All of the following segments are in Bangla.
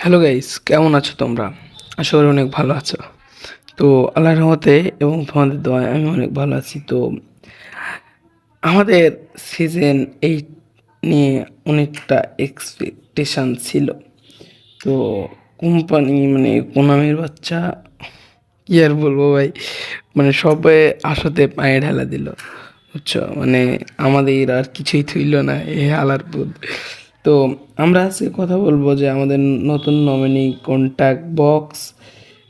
হ্যালো গাইস কেমন আছো তোমরা? আশা করি অনেক ভালো আছো। তো আল্লাহর রহমতে এবং তোমাদের দোয়ায় আমি অনেক ভালো আছি। তো আমাদের সিজন এইট নিয়ে অনেকটা এক্সপেকটেশান ছিল। তো কোম্পানি মানে কোনামির বাচ্চা, কি আর বলব ভাই? মানে সবে আশাতে পায়ে ঢেলা দিল, বুঝছ? মানে আমাদের আর কিছুই থইল না, এ আলার পুত তো আমরা আজকে কথা বলব যে আমাদের নতুন নমিনি কন্ট্যাক্ট বক্স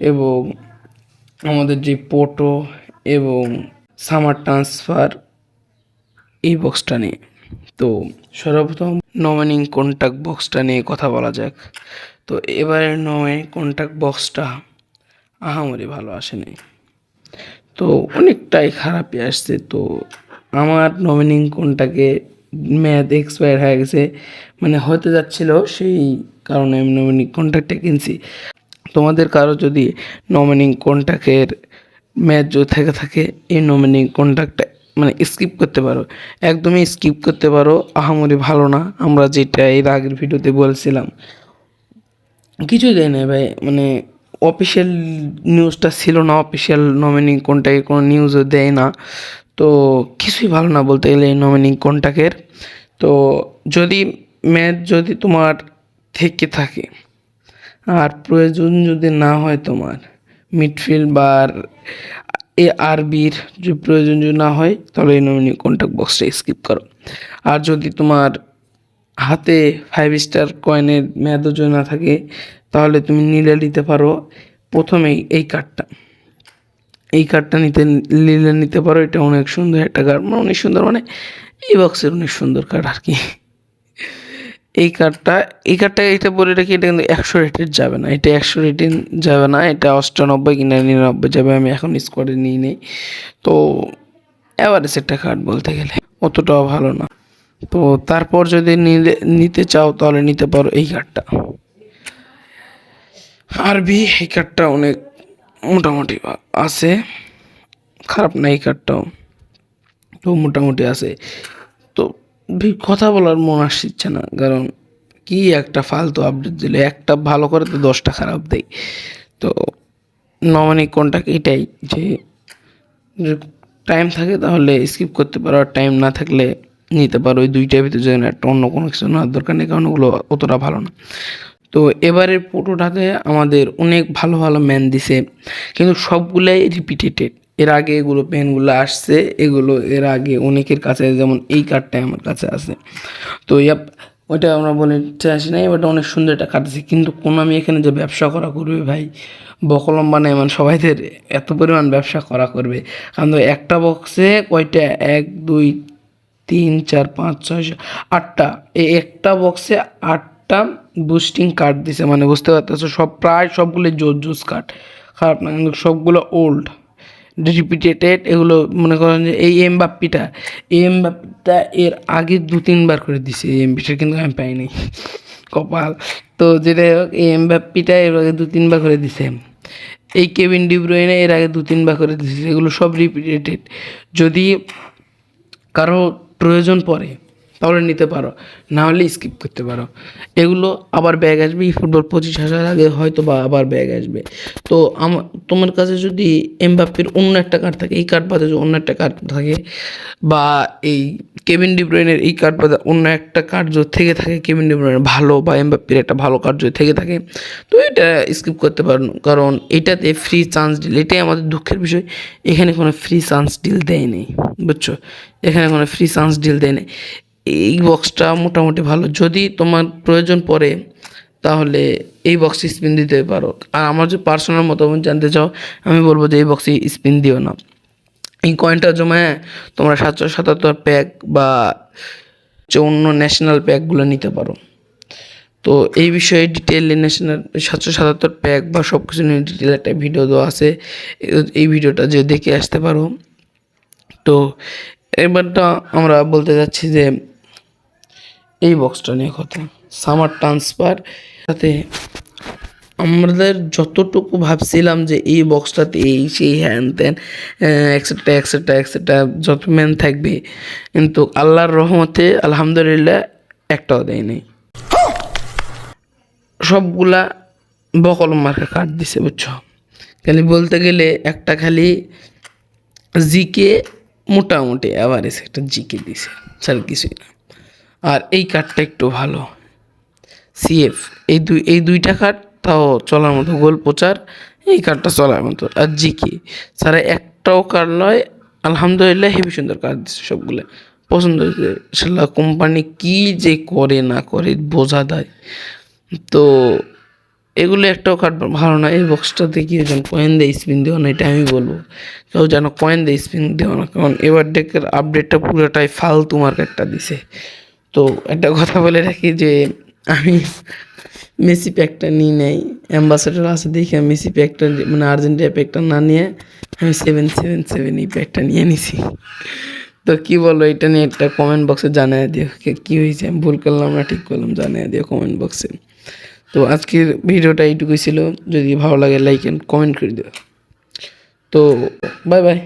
এবং আমাদের যে পোটো এবং সামার ট্রান্সফার এই বক্সটা নিয়ে। তো সর্বপ্রথম নমিনিং কন্ট্যাক্ট বক্সটা নিয়ে কথা বলা যাক। তো এবারে নমিনি কন্ট্যাক্ট বক্সটা আহামরি ভালো আসেনি। তো অনেকটাই খারাপই আসছে। তো আমার নমিনিং কোনটাকে ম্যাথ এক্সপায়ার হয়ে গেছে মানে হতে যাচ্ছিল সেই কারণে আমি নমিনি কোনটাকটা কিনছি। তোমাদের কারও যদি নমিনিং কোনটাকের ম্যাথ যদি থেকে থাকে, এই নমিনি কোনটাকটা মানে স্কিপ করতে পারো। একদমই স্কিপ করতে পারো, আহামরি ভালো না। আমরা যেটা এর আগের ভিডিওতে বলছিলাম। কিছুই দেয় না ভাই মানে অফিসিয়াল নিউজটা ছিল না অফিসিয়াল নমিনি কোনটাকে কোনো নিউজও দেয় না। তো কিছুই ভালো না বলতে গেলে এই নমিনি কোনটাকের? তো যদি ম্যাচ যদি তোমার থেকে থাকে, আর প্রয়োজন যদি না হয় তোমার, মিডফিল্ড বা এ আরবির যদি প্রয়োজন যদি না হয়, তাহলে এই নমিনি কন্ট্যাক্ট বক্সটা স্কিপ করো। আর যদি তোমার হাতে ফাইভ স্টার কয়েনের মেয়াদও যদি না থাকে, তাহলে তুমি নিলে নিতে পারো প্রথমেই এই কার্ডটা এই কার্ডটা নিতে নিলে নিতে পারো, এটা অনেক সুন্দর একটা কার্ড। মানে অনেক সুন্দর মানে এই বক্সের অনেক সুন্দর কার্ড আর কি। এই কার্ডটা এই কার্ডটা এটা বলে রাখি, এটা কিন্তু একশো রেটের যাবে না। এটা একশো রেটিং যাবে না, এটা অষ্টানব্বই কিংবা নিরানব্বই যাবে, আমি এখন স্কোয়াডে নিয়ে নেই তো অ্যাভারেজ একটা কার্ড বলতে গেলে, অতটাও ভালো না। তো তারপর যদি নিলে, নিতে চাও তাহলে নিতে পারো এই কার্ডটা। আরবি এই কার্ডটা অনেক মোটামুটি আছে, খারাপ না এই কার্ডটাও তো মোটামুটি আছে। তো কথা বলার মন আসছে না, কারণ কি একটা ফালতু আপডেট দিলে, একটা ভালো করে তো দশটা খারাপ দেয় তো নমিনি কোনটাকে এটাই যে টাইম থাকে তাহলে স্কিপ করতে পারো, আর টাইম না থাকলে নিতে পারো। ওই দুইটার ভিতরে যেন একটা অন্য কোনো কিছু নেওয়ার দরকার নেই, কারণ ওগুলো অতটা ভালো না। তো এবারের ফটোটাতে আমাদের অনেক ভালো ভালো ম্যান দিছে, কিন্তু সবগুলাই রিপিটেটেড এর আগে এগুলো পেনগুলো আসছে, এগুলো এর আগে অনেকের কাছে, যেমন এই কার্ডটাই আমার কাছে আছে। তো ইয়াপ, ওইটা আমরা বলে আসি না ওটা অনেক সুন্দর একটা কার্ড আছে কিন্তু কোন আমি এখানে যে ব্যবসা করা করবে ভাই, বকলম বানায় মানে সবাইদের এত পরিমাণ ব্যবসা করা করবে। কারণ একটা বক্সে কয়টা? এক, দুই, তিন, চার, পাঁচ, ছয় আটটা। এই একটা বক্সে আটটা বুস্টিং কার্ড দিছে মানে বুঝতে পারতেছো, সব, প্রায় সবগুলো জোর জোস কার্ড খারাপ না, কিন্তু সবগুলো ওল্ড রিপিটেটেড এগুলো মনে করেন যে এই এম এমবাপ্পিটা এই এমবাপ্পিটা এর আগে দু, তিনবার করে দিছে এই এমবিটা কিন্তু আমি পাইনি। কপাল। তো যেটা হোক, এই এমবাপ্পিটা এর আগে দু, তিনবার করে দিছে। এই কেভিন ডিব্রুইনে এর আগে দু, তিনবার করে দিছে, এগুলো সব রিপিটেটেড যদি কারও প্রয়োজন পড়ে তাহলে নিতে পারো। না হলে স্কিপ করতে পারো। এগুলো আবার ব্যাগ আসবে ফুটবল পঁচিশ হাজার আগে হয়তো বা আবার ব্যাগ আসবে। তো আমার তোমার কাছে যদি এমবাপ্পির অন্য একটা কার্ড থাকে, এই কার্ড বাদে যদি অন্য একটা কার্ড থাকে, বা এই কেভিন ডিব্রুইনের এই কার্ড বাদে অন্য একটা কার্ড যদি থেকে থাকে কেভিন ডিব্রুইনের ভালো বা এমবাপ্পির একটা ভালো কার্ড যদি থেকে থাকে, তো এটা স্কিপ করতে পারো। কারণ এটাতে ফ্রি চান্স ডিল এটাই আমাদের দুঃখের বিষয়। এখানে কোনো ফ্রি চান্স ডিল দেয়নি বুঝছ? এখানে কোনো ফ্রি চান্স ডিল দেয়নি এই বক্সটা মোটামুটি ভালো। যদি তোমার প্রয়োজন পড়ে, তাহলে এই বক্সে স্পিন দিতে পারো। আর আমার যে পার্সোনাল মতামত জানতে চাও, আমি বলব যে এই বক্সে স্পিন দিও না। এই কয়েনটা জমায় তোমরা সাতশো সাতাত্তর প্যাক বা যে অন্য ন্যাশনাল প্যাকগুলো নিতে পারো। তো এই বিষয়ে ডিটেল ন্যাশনাল সাতশো সাতাত্তর প্যাক বা সব কিছু নিয়ে ডিটেল একটা ভিডিও দেওয়া আছে। এই ভিডিওটা যে দেখে আসতে পারো। তো এবারটা আমরা বলতে যাচ্ছি যে এই বক্সটা নিয়ে কথা। সামার ট্রান্সফার তাতে আমাদের যতটুকু ভাবছিলাম যে এই বক্সটাতে এই সেই হ্যান ত্যান এক্সেট্রা এক্সেট্রা এক্সেট্রা যত ম্যান থাকবে। কিন্তু আল্লাহর রহমতে আলহামদুলিল্লাহ একটাও দেয়নি সবগুলা বকল মার্কা কাট দিছে, বুঝছ? খালি বলতে গেলে একটা খালি জিকে মোটামুটি অ্যাভারেজ একটা জিকে দিছে স্যার কিছুই না। আর এই কার্ডটা একটু ভালো। সিএফ এই দুই, এই দুইটা কার্ড তাও চলার মতো, গোল প্রচার, এই কার্ডটা চলার মতো। আর জি জিকে সারা একটাও কার্ড নয়, আলহামদুলিল্লাহ হেভি সুন্দর কার্ড দিচ্ছে সবগুলো। পছন্দ হয়েছে সেটা কোম্পানি কি যে করে না করে বোঝা দেয় তো এগুলো একটাও কার্ড ভালো না, এই বক্সটাতে কি যেন কয়েন দেয় স্পিন দেওয়া না, এটা আমি বলব। কেউ যেন কয়েন দেয় স্পিন দেওয়া না, কারণ এবার ডেকের আপডেটটা পুরোটাই ফালতু মার্কেটটা দিছে। তো একটা কথা বলে রাখি যে আমি মেসি প্যাকটা নিই নাই, অ্যাম্বাসেডার আছে দেখি আমি মেসি প্যাকটা মানে আর্জেন্টিনা প্যাকটা না নিয়ে আমি সেভেন সেভেন সেভেন এই প্যাকটা নিয়ে নিছি। তো কী বলো এটা নিয়ে একটা কমেন্ট বক্সে জানিয়ে দিও, কী হয়েছে? আমি ভুল করলাম না ঠিক করলাম? জানিয়ে দিও কমেন্ট বক্সে তো আজকের ভিডিওটা এইটুকুই ছিল, যদি ভালো লাগে লাইক অ্যান্ড কমেন্ট করে দিও। তো বাই বাই